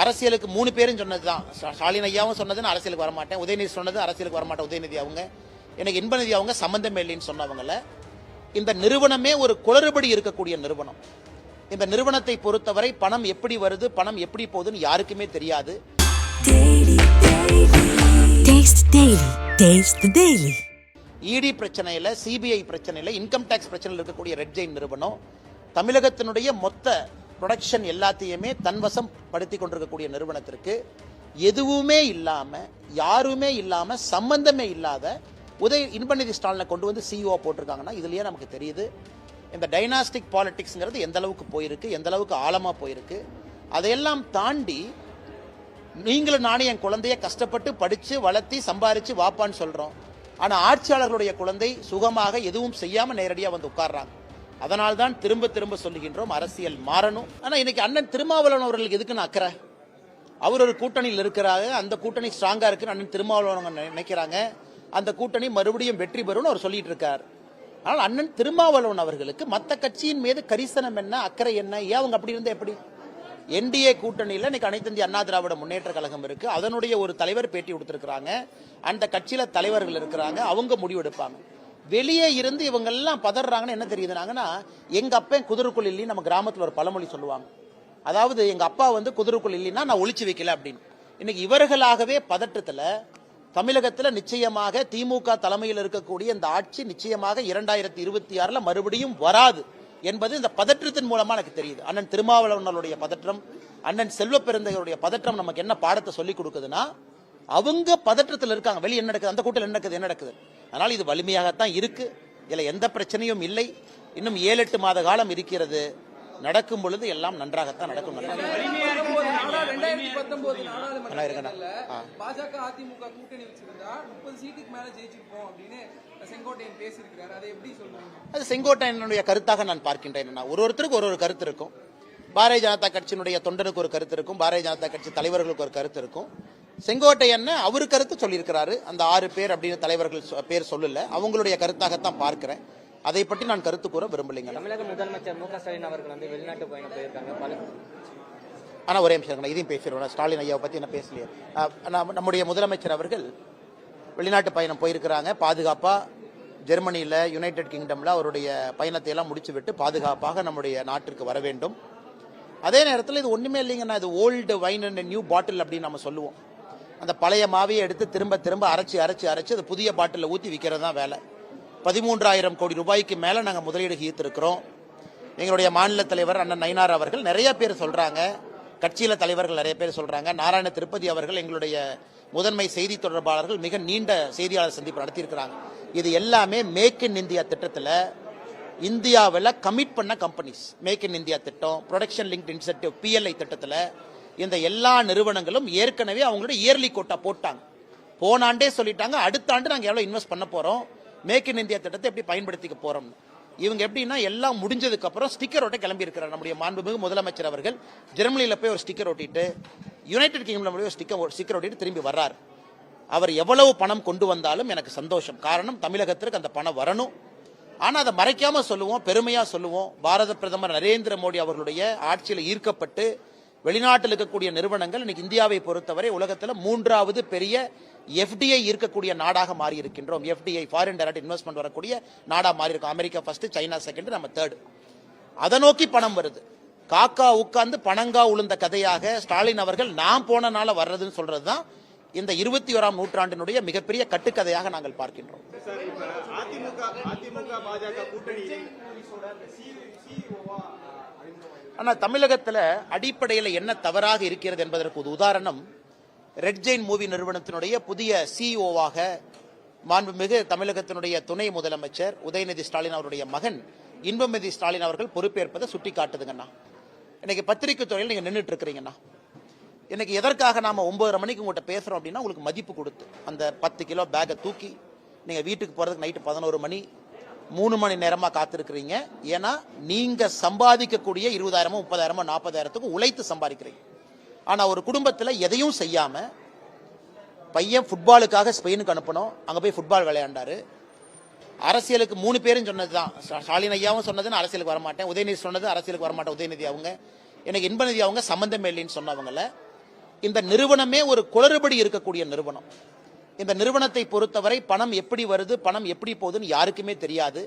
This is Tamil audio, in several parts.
அரசியலுக்கு மூணு பேரும் சொன்னது தான் ஸ்டாலின் ஐயாவும் சொன்னது நான் அரசியலுக்கு வரமாட்டேன். உதயநிதி சொன்னது அரசியலுக்கு வரமாட்டேன். உதயநிதி அவங்க. எனக்கு இன்பநிதி அவங்க சம்பந்தம் இல்லைன்னு சொன்னவங்கள இந்த நிறுவனமே ஒரு குளறுபடி இருக்கக்கூடிய நிறுவனம். இந்த நிறுவனத்தை பொறுத்தவரை பணம் எப்படி வருது பணம் எப்படி போகுதுன்னு யாருக்குமே தெரியாது. இடி பிரச்சனையில சிபிஐ பிரச்சனையில இன்கம் டேக்ஸ் பிரச்சனையில் இருக்கக்கூடிய ரெட் ஜெயின் நிறுவனம் தமிழகத்தினுடைய மொத்த ப்ரொடக்ஷன் எல்லாத்தையுமே தன்வசம் படுத்தி கொண்டிருக்கக்கூடிய நிறுவனத்திற்கு எதுவுமே இல்லாமல் யாருமே இல்லாமல் சம்பந்தமே இல்லாத உதய இன்பநிதி ஸ்டாலினை கொண்டு வந்து சிஇஓ போட்டிருக்காங்கன்னா இதுலயே நமக்கு தெரியுது. இந்த டைனாஸ்டிக் பாலிட்டிக்ஸுங்கிறது எந்த அளவுக்கு போயிருக்கு எந்த அளவுக்கு ஆழமாக போயிருக்கு. அதையெல்லாம் தாண்டி நீங்களும் நானும் என் குழந்தைய கஷ்டப்பட்டு படித்து வளர்த்தி சம்பாரித்து வாப்பான்னு சொல்கிறோம் ஆனால் ஆட்சியாளர்களுடைய குழந்தை சுகமாக எதுவும் செய்யாமல் நேரடியாக வந்து உட்கார்றாங்க. அதனால் தான் திரும்ப திரும்ப சொல்லுகின்றோம் அரசியல் மாறணும். ஆனால் இன்னைக்கு அண்ணன் திருமாவளவன் அவர்களுக்கு எதுக்குன்னு அக்கறை? அவர் ஒரு கூட்டணியில் இருக்கிறாரு அந்த கூட்டணி ஸ்ட்ராங்காக இருக்குன்னு அண்ணன் திருமாவளவன் நினைக்கிறாங்க. அந்த கூட்டணி மறுபடியும் வெற்றி பெறும்னு அவர் சொல்லிட்டு இருக்கார். ஆனால் அண்ணன் திருமாவளவன் அவர்களுக்கு மற்ற கட்சியின் மீது கரிசனம் என்ன அக்கறை என்ன ஏன் அவங்க அப்படி இருந்தால் எப்படி? என்டிஏ கூட்டணியில் இன்னைக்கு அனைத்து இந்திய அண்ணா திராவிட முன்னேற்ற கழகம் இருக்கு. அதனுடைய ஒரு தலைவர் பேட்டி கொடுத்திருக்கிறாங்க. அந்த கட்சியில தலைவர்கள் இருக்கிறாங்க. அவங்க முடிவெடுப்பாங்க. வெளியே இருந்து இவங்க எல்லாம் பதறாங்கன்னு என்ன தெரியுதுனாங்கன்னா எங்க அப்பா குதிரைக்குள் இல்லைன்னு நம்ம கிராமத்துல ஒரு பழமொழி சொல்லுவாங்க. அதாவது எங்க அப்பா வந்து குதிரைக்குள் இல்லைன்னா நான் ஒழிச்சு வைக்கல அப்படின்னு. இன்னைக்கு இவர்களாகவே பதற்றத்தில் தமிழகத்துல நிச்சயமாக திமுக தலைமையில் இருக்கக்கூடிய இந்த ஆட்சி நிச்சயமாக இரண்டாயிரத்தி இருபத்தி ஆறுல மறுபடியும் வராது என்பது இந்த பதற்றத்தின் மூலமா எனக்கு தெரியுது. அண்ணன் திருமாவளவனுடைய பதற்றம் அண்ணன் செல்வ பெருந்தையருடைய பதற்றம் நமக்கு என்ன பாடத்தை சொல்லி கொடுக்குதுன்னா அவங்க பதற்றத்தில் இருக்காங்க. வெளியே என்ன நடக்குது? அந்த கூட்டத்தில் என்ன நடக்குது? என்ன நடக்குது? அதனால் இது வலிமையாகத்தான் இருக்கு. இதில் எந்த பிரச்சனையும் இல்லை. இன்னும் ஏழு எட்டு மாத காலம் இருக்கிறது. நடக்கும் பொழுது எல்லாம் நன்றாகத்தான் நடக்கும். பாஜக அதிமுக கூட்டணி செங்கோட்டையன் அது செங்கோட்டையனுடைய கருத்தாக நான் பார்க்கின்றேன் ஒரு ஒருத்தருக்கு ஒரு ஒரு கருத்து இருக்கும். பாரதிய ஜனதா கட்சியினுடைய தொண்டனுக்கு ஒரு கருத்து இருக்கும். பாரதிய ஜனதா கட்சி தலைவர்களுக்கு ஒரு கருத்து இருக்கும். செங்கோட்டையன் அவரு கருத்து சொல்லியிருக்கிறாரு. அந்த ஆறு பேர் அப்படின்னு தலைவர்கள் பேர் சொல்லல. அவங்களுடைய கருத்தாகத்தான் பார்க்கிறேன். அதை பற்றி நான் கருத்து கூற விரும்பலைங்க. தமிழக முதலமைச்சர் மு க ஸ்டாலின் அவர்கள் வந்து வெளிநாட்டு பயணம் போயிருக்காங்க. பல ஆனா ஒரே நிமிஷம் இதையும் பேசிடுவோம். ஸ்டாலின் ஐயாவை பத்தி என்ன பேசலையே. நம்முடைய முதலமைச்சர் அவர்கள் வெளிநாட்டு பயணம் போயிருக்கிறாங்க. பாதுகாப்பா ஜெர்மனியில யுனைடெட் கிங்டம்ல அவருடைய பயணத்தை எல்லாம் முடிச்சு விட்டு பாதுகாப்பாக நம்முடைய நாட்டிற்கு வர வேண்டும். அதே நேரத்தில் இது ஒண்ணுமே இல்லைங்கண்ணா. இது old wine and new bottle அப்படின்னு நம்ம சொல்லுவோம். அந்த பழைய மாவையை எடுத்து திரும்ப திரும்ப அரைச்சி அரைச்சி அரைச்சி அது புதிய பாட்டிலில் ஊற்றி விற்கிறது தான் வேலை. பதிமூன்றாயிரம் கோடி ரூபாய்க்கு மேலே நாங்கள் முதலீடு ஈர்த்திருக்கிறோம். எங்களுடைய மாநில தலைவர் அண்ணன் நயினார் அவர்கள் நிறைய பேர் சொல்கிறாங்க கட்சியில் தலைவர்கள் நிறைய பேர் சொல்கிறாங்க நாராயண திருப்பதி அவர்கள் எங்களுடைய முதன்மை செய்தி தொடர்பாளர்கள் மிக நீண்ட செய்தியாளர் சந்திப்பு நடத்தியிருக்கிறாங்க. இது எல்லாமே மேக் இன் இந்தியா திட்டத்தில் இந்தியாவில் கமிட் பண்ண கம்பெனிஸ் மேக் இன் இந்தியா திட்டம் ப்ரொடக்ஷன் லிங்க் இன்சென்டிவ் பிஎல்ஐ திட்டத்தில் இந்த எல்லா நிறுவனங்களும் ஏற்கனவே அவங்களோட இயர்லி கோட்டா போட்டாங்க. போன ஆண்டே சொல்லிட்டாங்க அடுத்த ஆண்டு நாங்கள் எவ்வளோ இன்வெஸ்ட் பண்ண போகிறோம் மேக் இன் இந்தியா திட்டத்தை எப்படி பயன்படுத்திக்க போகிறோம்னு இவங்க எப்படின்னா எல்லாம் முடிஞ்சதுக்கு அப்புறம் ஸ்டிக்கர் ஒட்ட கிளம்பி இருக்கிறார் நம்முடைய மாண்புமிகு முதலமைச்சர் அவர்கள் ஜெர்மனியில் போய் ஒரு ஸ்டிக்கர் ஒட்டிட்டு யுனைடெட் கிங்டம்ல போய் ஒரு ஸ்டிக்கர் ஸ்டிக்கர் ஒட்டிட்டு திரும்பி வர்றார். அவர் எவ்வளவு பணம் கொண்டு வந்தாலும் எனக்கு சந்தோஷம். காரணம் தமிழகத்திற்கு அந்த பணம் வரணும். ஆனால் அதை மறைக்காமல் சொல்லுவோம் பெருமையாக சொல்லுவோம். பாரத பிரதமர் நரேந்திர மோடி அவர்களுடைய ஆட்சியில் ஈர்க்கப்பட்டு வெளிநாட்டில் இருக்கக்கூடிய நிறுவனங்கள் இன்னைக்கு இந்தியாவை பொறுத்தவரை உலகத்தில் மூன்றாவது பெரிய எஃப்டிஐ இருக்கக்கூடிய நாடாக மாறி இருக்கின்றோம் எஃப்டிஐ ஃபாரின் டைரக்ட் இன்வெஸ்ட்மெண்ட் வரக்கூடிய நாடாக மாறி இருக்கும் அமெரிக்கா ஃபர்ஸ்ட் சைனா செகண்ட் நம்ம தேர்ட் அதை நோக்கி பணம் வருது. காக்கா உட்கார்ந்து பணங்கா உளுந்த கதையாக ஸ்டாலின் அவர்கள் நான் போனனால வர்றதுன்னு சொல்றதுதான் இந்த இருபத்தி ஓராம் நூற்றாண்டினுடைய மிகப்பெரிய கட்டுக்கதையாக நாங்கள் பார்க்கின்றோம். அதிமுக பாஜக கூட்டணி ஆனால் தமிழகத்தில் அடிப்படையில் என்ன தவறாக இருக்கிறது என்பதற்கு ஒரு உதாரணம் ரெட் ஜெயின் மூவி நிறுவனத்தினுடைய புதிய சிஇஓவாக மாண்புமிகு தமிழகத்தினுடைய துணை முதலமைச்சர் உதயநிதி ஸ்டாலின் அவருடைய மகன் இன்பமதி ஸ்டாலின் அவர்கள் பொறுப்பேற்பதை சுட்டி காட்டுதுங்கண்ணா இன்னைக்கு பத்திரிகை துறையில் நீங்கள் நின்றுட்டு இருக்கிறீங்கண்ணா இன்னைக்கு எதற்காக நாம் ஒன்பதரை மணிக்கு உங்கள்கிட்ட பேசுகிறோம் அப்படின்னா உங்களுக்கு மதிப்பு கொடுத்து அந்த பத்து கிலோ பேக்கை தூக்கி நீங்கள் வீட்டுக்கு போகிறதுக்கு நைட்டு பதினோரு மணி மூணு மணி நேரமா காத்திருக்கிறீங்க. ஏன்னா நீங்க சம்பாதிக்கக்கூடிய இருபதாயிரமோ முப்பதாயிரமோ நாற்பதாயிரத்துக்கு உழைத்து சம்பாதிக்கிறீங்க. ஆனா ஒரு குடும்பத்துல எதையும் செய்யாம பையன் ஃபுட்பாலுக்காக ஸ்பெயினுக்கு அனுப்பணும். அங்க போய் ஃபுட்பால் விளையாண்டாரு. அரசியலுக்கு மூணு பேரும் சொன்னது தான் ஸ்டாலின் ஐயாவும் சொன்னது அரசியலுக்கு வரமாட்டேன். உதயநிதி சொன்னது அரசியலுக்கு வரமாட்டேன். உதயநிதி அவங்க. எனக்கு இன்பநிதி அவங்க சம்பந்தம் இல்லைன்னு சொன்னவங்கள இந்த நிறுவனமே ஒரு குளறுபடி இருக்கக்கூடிய நிறுவனம். இந்த நிறுவனத்தை பொறுத்தவரை பணம் எப்படி வருது பணம் எப்படி போகுதுன்னு யாருக்குமே தெரியாது.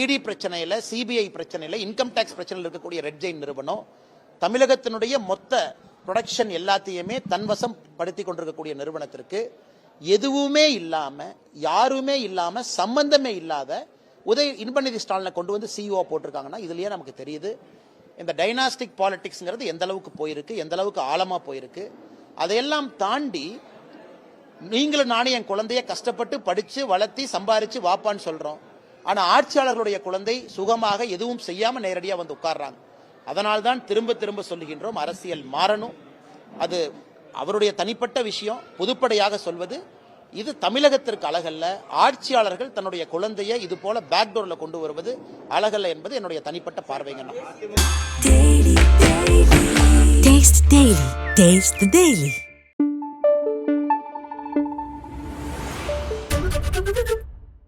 இடி பிரச்சனையில் சிபிஐ பிரச்சனையில் இன்கம் டேக்ஸ் பிரச்சனையில் இருக்கக்கூடிய ரெட் ஜெயின் நிறுவனம் தமிழகத்தினுடைய மொத்த ப்ரொடக்ஷன் எல்லாத்தையுமே தன்வசம் படுத்தி கொண்டிருக்கக்கூடிய நிறுவனத்திற்கு எதுவுமே இல்லாமல் யாருமே இல்லாமல் சம்பந்தமே இல்லாத உதய இன்பநிதி ஸ்டாலினை கொண்டு வந்து சிஇஓ போட்டிருக்காங்கன்னா இதுலயே நமக்கு தெரியுது. இந்த டைனாஸ்டிக் பாலிடிக்ஸ்ங்கிறது எந்த அளவுக்கு போயிருக்கு எந்த அளவுக்கு ஆழமாக போயிருக்கு அதையெல்லாம் தாண்டி நீங்களும் நானும் என் குழந்தைய கஷ்டப்பட்டு படிச்சு வளர்த்தி சம்பாரிச்சு வாப்பான்னு சொல்றோம். ஆனா ஆட்சியாளர்களுடைய குழந்தை சுகமாக எதுவும் செய்யாம நேரடியா வந்து உட்கார்றாங்க. அதனால்தான் திரும்ப திரும்ப சொல்லுகின்றோம் அரசியல் மாறணும். அது அவருடைய தனிப்பட்ட விஷயம் பொதுப்படையாக சொல்வது இது தமிழகத்திற்கு அழகல்ல. ஆட்சியாளர்கள் தன்னுடைய குழந்தையை இது போல பேக்டோர்ல கொண்டு வருவது அழகல்ல என்பது என்னுடைய தனிப்பட்ட பார்வைங்க